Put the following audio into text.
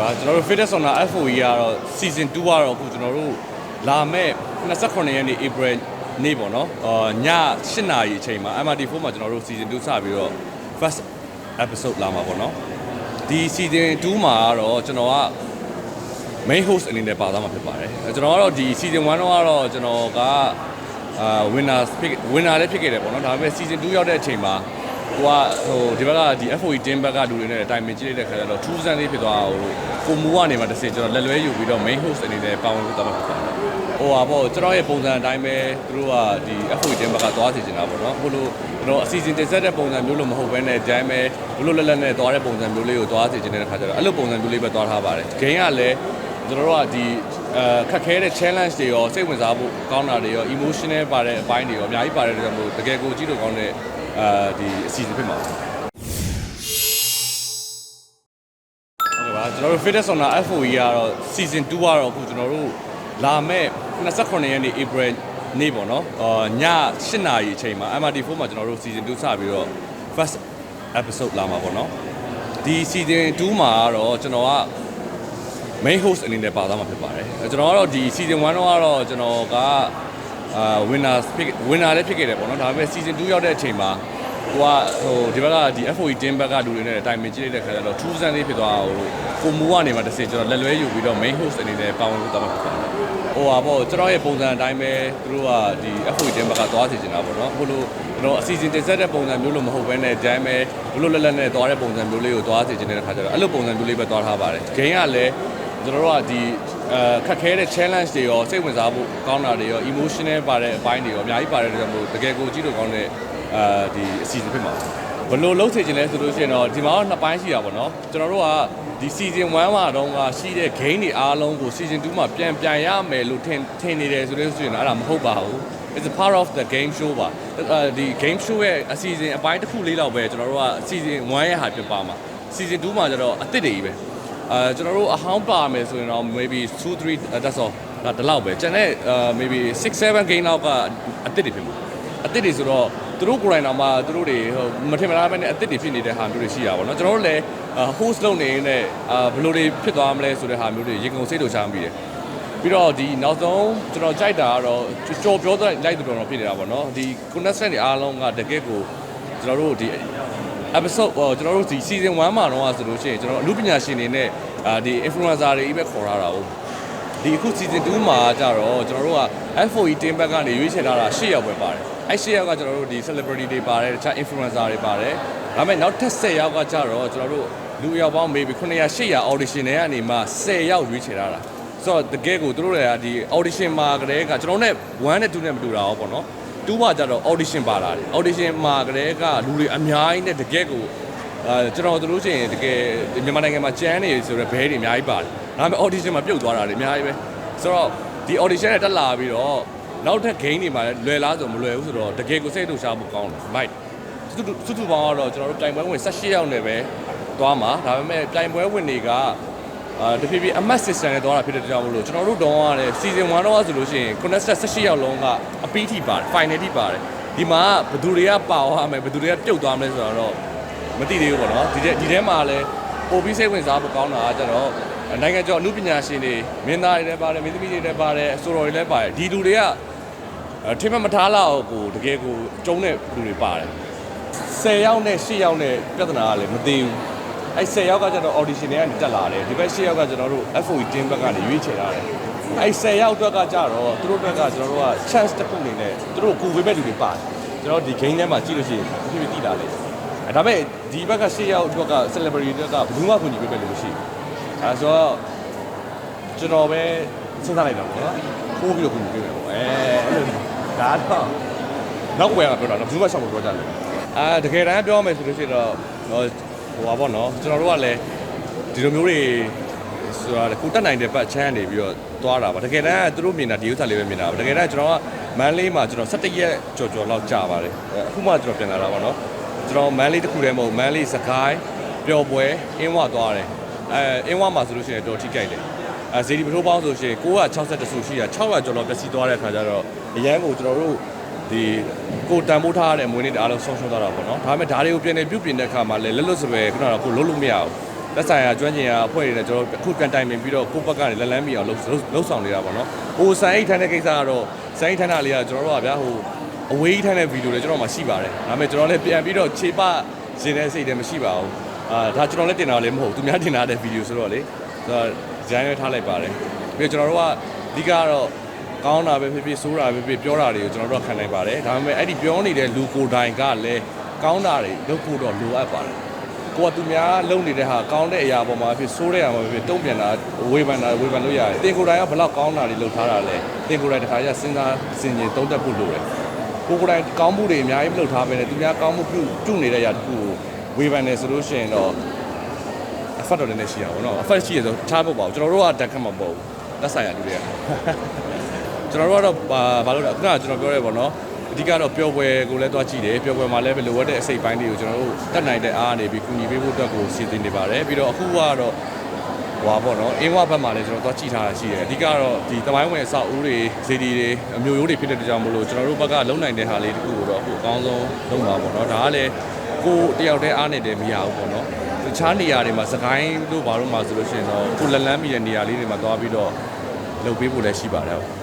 ပါကျွန်တော်တို့ Fitness Sauna FOE ကတော့ season 2ကတော့အခုကျွန်တော်တို့လာမဲ့28ရက်နေ့ April နေ့ပေါ့နော်အာည8နာရီအချိန်မှာ MRT4 မှာကျွန်တော်တို့ season 2စပြီးတော့ first episode လာမှာပေါ့နော်ဒီ season 2မှာကတော့ကျွန်တော်က main host အနေနဲ့ပါသွားမှာဖြစ်ပါတယ်အဲကျွန်တော်ကတော့ဒီ season 1တော့ကတော့ကျွန်တော်ကအာ winner ဖြစ် winner လည်းဖြစ်ခဲ့တယ်ပေါ့နော်ဒါပေမဲ့ season 2ရောက်တဲ့အချိန်မှာ ကိုကဟိုဒီဘက်ကဒီ FOE team ဘက်ကလူတွေနဲ့တိုင်ပင်ကြည့်လိုက်တဲ့ခါကျတော့2 cent လေးဖြစ်သွားဟိုကိုမူကနေမှတစ်စင်ကျွန်တော်လက်လွဲယူပြီးတော့ main host အနေနဲ့ပါဝင်ဖို့တော့မှာဖြစ်ပါတယ်ဟိုဟာပေါ့ကျွန်တော်ရဲ့ပုံစံအတိုင်းပဲသူတို့ကဒီ FOE team ဘက်ကသွားစီနေတာပေါ့နော်ဟိုလိုကျွန်တော်အစီအစဉ်တင်ဆက်တဲ့ပုံစံမျိုးလို့မဟုတ်ဘဲနဲ့ဂျိုင်းပဲဘလို့လက်လက်နဲ့သွားတဲ့ပုံစံမျိုးလေးကိုသွားစီနေတဲ့ခါကျတော့အဲ့လိုပုံစံမျိုးလေးပဲသွားထားပါတယ် gain ကလည်းကျွန်တော်တို့ကဒီအဲခက်ခဲတဲ့ challenge တွေရောစိတ်ဝင်စားဖို့ကောင်းတာတွေရော emotional ပါတဲ့အပိုင်းတွေရောအများကြီးပါတယ်တဲ့ကြောင့်မို့တကယ်ကိုကြည့်လို့ကောင်းတဲ့ အဲဒီအစီအစဉ်ဖြစ်မှာပါဟုတ်ကဲ့ပါကျွန်တော်တို့ Fitness Sauna FOE ကတော့ season 2ကတော့အခုကျွန်တော်တို့လာမဲ့28ရက်နေ့ April နေ့ပေါ့နော်အာည8နာရီအချိန်မှာ MRT4 မှာကျွန်တော်တို့ season 2စပြီးတော့ first episode လာမှာပေါ့နော်ဒီ season 2မှာကတော့ကျွန်တော်က main host အနေနဲ့ပါသွားမှာဖြစ်ပါတယ်အဲကျွန်တော်ကတော့ဒီ season 1တော့ကတော့ကျွန်တော်ကအာ winner ဖြစ် winner လည်းဖြစ်ခဲ့တယ်ပေါ့နော်ဒါပေမဲ့ season 2ရောက်တဲ့အချိန်မှာ ကိုကဟိုဒီဘက်ကဒီ FOE team ဘက်ကလူတွေနဲ့တိုင်ပင်ကြည့်လိုက်တဲ့ခါကျတော့2 cent လေးဖြစ်သွားဟိုကိုမူကနေမှတစ်စင်ကျွန်တော်လက်လွဲယူပြီးတော့ main host အနေနဲ့ပါဝင်ဖို့တော့မှာဖြစ်ပါတယ်ဟိုဟာပေါ့ကျွန်တော်ရဲ့ပုံစံအတိုင်းပဲသူတို့ကဒီ FOE team ဘက်ကသွားစီနေတာပေါ့နော်ဟိုလိုကျွန်တော်အစီအစဉ်တင်ဆက်တဲ့ပုံစံမျိုးလို့မဟုတ်ဘဲနဲ့ဂျိုင်းပဲဘလို့လက်လက်နဲ့သွားတဲ့ပုံစံမျိုးလေးကိုသွားစီနေတဲ့ခါကျတော့အဲ့လိုပုံစံမျိုးလေးပဲသွားထားပါတယ် gain ကလည်းကျွန်တော်တို့ကဒီအဲခက်ခဲတဲ့ challenge တွေရောစိတ်ဝင်စားဖို့ကောင်းတာတွေရော emotional ပါတဲ့အပိုင်းတွေရောအများကြီးပါတယ်တဲ့ကြောင့်မို့တကယ်ကိုကြည့်လို့ကောင်းတဲ့ အဲဒီအစီအစဉ်ဖြစ်မှာပါဘယ်လို့လုံးစေချင်လဲဆိုလို့ရှိရင်တော့ဒီမှာတော့နှစ်ပိုင်းရှိတာပေါ့နော်ကျွန်တော်တို့ကဒီ season 1မှာတော့ကရှိတဲ့ gain တွေအားလုံးကို season 2မှာပြန်ပြန်ရမယ်လို့ထင်ထင်နေတယ်ဆိုလို့ရှိရင်တော့အဲ့ဒါမဟုတ်ပါဘူး it's a part of the game show ပါအဲဒီ game show ရဲ့အစီအစဉ်အပိုင်းတစ်ခုလေးတော့ပဲကျွန်တော်တို့က season 1ရဲ့ဟာဖြစ်ပါမှာ season 2မှာကျတော့အစ်စ်တွေကြီးပဲအဲကျွန်တော်တို့အဟောင်းပါမယ်ဆိုရင်တော့ maybe 2 3 that's all ဒါဒီလောက်ပဲကျန်တဲ့ maybe 6 7 game လောက်က အစ်စ်တွေဖြစ်မှာအစ်စ်တွေဆိုတော့ သူတို့ကိုယ်တိုင်တော့မှသူတို့တွေဟိုမထင်မလားပဲနဲ့အစ်စ်တွေဖြစ်နေတဲ့ဟာမျိုးတွေရှိတာပေါ့နော်ကျွန်တော်တို့လည်း host လုပ်နေနေတဲ့အာဘယ်လိုတွေဖြစ်သွားမလဲဆိုတဲ့ဟာမျိုးတွေရေကုန်စိတ်တို့ချမ်းပြီးတယ်ပြီးတော့ဒီနောက်ဆုံးကျွန်တော်ကြိုက်တာကတော့ကြော်ပြောတဲ့လိုက်တော်တော်ဖြစ်နေတာပေါ့နော်ဒီ connection တွေအားလုံးကတကယ့်ကိုကျွန်တော်တို့ဒီ episode ဟိုကျွန်တော်တို့ဒီ season 1မှာတော့ဆိုလို့ရှိရင်ကျွန်တော်အမှုပညာရှင်တွေနဲ့အာဒီ influencer တွေပဲခေါ်ထားတာဟုတ် ဒီအခု season 2မှာကျတော့ကျွန်တော်တို့က FOE team ဘက်ကနေရွေးချယ်ထားတာ10ယောက်ပဲပါတယ်အဲ10ယောက်ကကျွန်တော်တို့ဒီ celebrity တွေပါတယ်တခြား influencer တွေပါတယ်ဒါပေမဲ့နောက်ထပ်10ယောက်ကကျတော့ကျွန်တော်တို့လူအယောက်ပေါင်း maybe 900 800 audition တွေကနေမှ10ယောက်ရွေးချယ်ထားတာဆိုတော့တကယ်ကိုတို့တွေကဒီ audition မှာကလေးကကျွန်တော်နဲ့1နဲ့2နဲ့မတူတာဟောပေါ့နော်တူပါကြတော့ audition ပါလာတယ် audition မှာကလေးကလူတွေအများကြီးနဲ့တကယ်ကို အဲကျွန်တော်တို့ချင်းတကယ်မြန်မာနိုင်ငံမှာကျန်းနေဆိုတော့ဘဲတွေအများကြီးပါတယ်ဒါပေမဲ့ audition မှာပြုတ်သွားတာတွေအများကြီးပဲဆိုတော့ဒီ audition နဲ့တက်လာပြီးတော့နောက်ထပ် game တွေမှာလည်းလွယ်လားဆိုမလွယ်ဘူးဆိုတော့တကယ်ကိုစိတ်ထုတ်ရှားဖို့ကောင်းတယ် right စုစုစုစုပေါင်းကတော့ကျွန်တော်တို့တိုင်ပွဲဝင်18ယောက်နဲ့ပဲသွားမှာဒါပေမဲ့တိုင်ပွဲဝင်တွေကအာတဖြည်းဖြည်းအမတ် system နဲ့သွားတာဖြစ်တဲ့ကြောင့်မလို့ကျွန်တော်တို့တော့ကလည်း season 1တော့ဆိုလို့ရှိရင် connect 18ယောက်လုံးကအပီးထိပါတယ် final ထိပါတယ်ဒီမှာဘယ်သူတွေကပါသွားမယ်ဘယ်သူတွေကပြုတ်သွားမလဲဆိုတော့ မသိသေးဘူးပေါ့နော်ဒီထဲဒီထဲမှာလည်း OB စိတ်ဝင်စားဖို့ကောင်းတာကကျတော့နိုင်ငံကျော်အမှုပညာရှင်တွေမင်းသားတွေလည်းပါတယ်မင်းသမီးတွေလည်းပါတယ်အဆိုတော်တွေလည်းပါတယ်ဒီလူတွေကအဲထင်မှတ်မထားလောက်ကိုတကယ်ကိုကျုံးတဲ့လူတွေပါတယ်10ယောက်နဲ့10ယောက်နဲ့ပြဿနာကလည်းမသိဘူးအဲ10ယောက်ကကျတော့ audition တွေကနေတက်လာတယ်ဒီဘက်10ယောက်ကကျွန်တော်တို့ FOE team ဘက်ကနေရွေးချယ်ထားတယ်အဲ10ယောက်အတွက်ကကျတော့သူတို့ဘက်ကကျွန်တော်တို့က chance တစ်ခုအနေနဲ့သူတို့ကိုဝေမဲ့လူတွေပါတယ်ကျွန်တော်ဒီ game ထဲမှာကြည့်လို့ရှိရင်အဖြစ်ဖြစ်တည်လာတယ်အဲ ဒါပေမဲ့ဒီဘက်က10ယောက်အတွက်က celebrity အတွက်ကဘယ်သူမှကူညီပေးမဲ့လူမရှိဘူးအဲဆိုတော့ကျွန်တော်ပဲစဉ်းစားလိုက်တော့ပေါ့နော်ပို့ပြီးတော့ကူညီပေးမယ်ပေါ့အဲအဲ့လိုဒါတော့နောက်ွယ်ကပြောတာတော့ဘယ်သူမှရှောက်မပြောကြဘူးအာတကယ်တမ်းပြောမယ်ဆိုလို့ရှိရင်တော့ဟိုဟိုပါပေါ့နော်ကျွန်တော်တို့ကလည်းဒီလိုမျိုးတွေဆိုတာကိုတက်နိုင်တဲ့ဘတ်ချမ်းနေပြီးတော့သွားတာပါတကယ်တမ်းသူတို့မြင်တာဒီဥစ္စာလေးပဲမြင်တာပါတကယ်တမ်းကျွန်တော်ကမန်လေးမှာကျွန်တော်17ရက်ကြော်ကြော်လောက်ကြာပါတယ်အခုမှကျွန်တော်ပြန်လာတာပါနော် ကျွန်တော်မန်လေးတစ်ခုတည်းမဟုတ်မန်လေးစကိုင်းပျော်ပွဲအင်းဝသွားတယ်အဲအင်းဝမှာဆိုလို့ရှိရင်တော့ထိကြိုက်တယ်အဲဇေဒီပထိုးပေါင်းဆိုရှင်960ဆူရှိတာ600ကျော်လောက်ပျက်စီးသွားတဲ့အခါကျတော့အရန်ကိုကျွန်တော်တို့ဒီကိုတန်ဖိုးထားရတဲ့မွေးနေ့တအားလုံးဆုံးရှုံးသွားတာပေါ့နော်ဒါပေမဲ့ဒါတွေကိုပြန်နေပြုတ်ပြင်တဲ့အခါမှာလည်းလက်လွတ်စပယ်ခုနကကိုလုံးလို့မရဘူးလက်ဆိုင်ရာကျွမ်းကျင်ရာအဖွဲ့တွေနဲ့ကျွန်တော်တို့အခုပြန်တိုင်ပင်ပြီးတော့ကိုယ့်ဘက်ကနေလက်လန်းမီအောင်လှုပ်လှုပ်လှုပ်ဆောင်နေတာပေါ့နော်ဟိုဆိုင်အိတ်ထမ်းတဲ့ကိစ္စကတော့ဆိုင်အိတ်ထမ်းတာလေးကကျွန်တော်တို့ကဗျာဟို အဝေးထမ်းတဲ့ဗီဒီယိုတွေကျွန်တော်မှရှိပါတယ်ဒါပေမဲ့ကျွန်တော်လည်းပြန်ပြီးတော့ခြေပရှင်တဲ့စိတ်တည်းမရှိပါဘူးအာဒါကျွန်တော်လည်းတင်တာလည်းမဟုတ်ဘူးသူများတင်တာတဲ့ဗီဒီယိုဆိုတော့လေဆိုတော့ဂျိုင်းရွေးထားလိုက်ပါတယ်ပြီးတော့ကျွန်တော်တို့ကအဓိကတော့ကောင်းတာပဲဖြစ်ဖြစ်ဆိုးတာပဲဖြစ်ဖြစ်ပြောတာတွေကိုကျွန်တော်တို့ကခံနိုင်ပါတယ်ဒါပေမဲ့အဲ့ဒီပြောနေတဲ့လူကိုယ်တိုင်ကလည်းကောင်းတာတွေလုပ်ဖို့တော့လိုအပ်ပါတယ်ကိုကသူများလုပ်နေတဲ့ဟာကောင်းတဲ့အရာပေါ်မှာဖြစ်ဆိုးတဲ့အရာပေါ်မှာဖြစ်တုံ့ပြန်တာဝေဖန်တာဝေဖန်လို့ရတယ်တင်ကိုယ်တိုင်ကဘယ်လောက်ကောင်းတာတွေလုပ်ထားတာလဲတင်ကိုယ်တိုင်တစ်ခါကျစဉ်းစားစင်ကြင်သုံးသပ်ဖို့လိုတယ် ကိုယ်ကိုယ်တိုင်ကောင်းမှုတွေအများကြီးမလုပ်ထားဘဲနဲ့သူများကောင်းမှုပြုပြုနေတဲ့အရာတစ်ခုကိုဝေဖန်နေဆိုလို့ရှိရင်တော့အဖတ်တော်လည်းရှိရပါတော့အဖတ်ရှိရဆိုထားဖို့ပါဘူးကျွန်တော်တို့ကတက်ခတ်မှာမဟုတ်ဘူးလက်ဆိုင်ရလူတွေကကျွန်တော်တို့ကတော့ဘာဘာလို့လဲခုနကကျွန်တော်ပြောရဲပေါ့နော်အဓိကတော့ပျော်ပွဲကိုလည်းသွားကြည့်တယ်ပျော်ပွဲမှာလည်းပဲလိုအပ်တဲ့အစိတ်ပိုင်းတွေကိုကျွန်တော်တို့တက်နိုင်တဲ့အားနေပြီးကူညီပေးဖို့အတွက်ကိုစီစဉ်နေပါတယ်ပြီးတော့အခုကတော့ ဟွာပေါ့နော်အင်းဝဘက်မှာလည်းကျွန်တော်သွားကြည့်ထားတာရှိတယ်အဓိကတော့ဒီတမိုင်းဝင်အဆောက်အဦတွေဇေဒီတွေအမျိုးရိုးတွေဖြစ်တဲ့ကြောင့်မလို့ကျွန်တော်တို့ဘက်ကလုံနိုင်တဲ့ဟာလေးတခုကိုတော့အခုအကောင်းဆုံးလုပ်မှာပေါ့နော်ဒါကလည်းကိုယ်တယောက်တည်းအားနေတယ်မရဘူးပေါ့နော်တခြားနေရာတွေမှာစကိုင်းတို့ဘာလို့မှဆိုလို့ရှိရင်တော့ကိုယ်လက်လန်းမိတဲ့နေရာလေးတွေမှာသွားပြီးတော့လုပ်ပေးဖို့လည်းရှိပါတယ်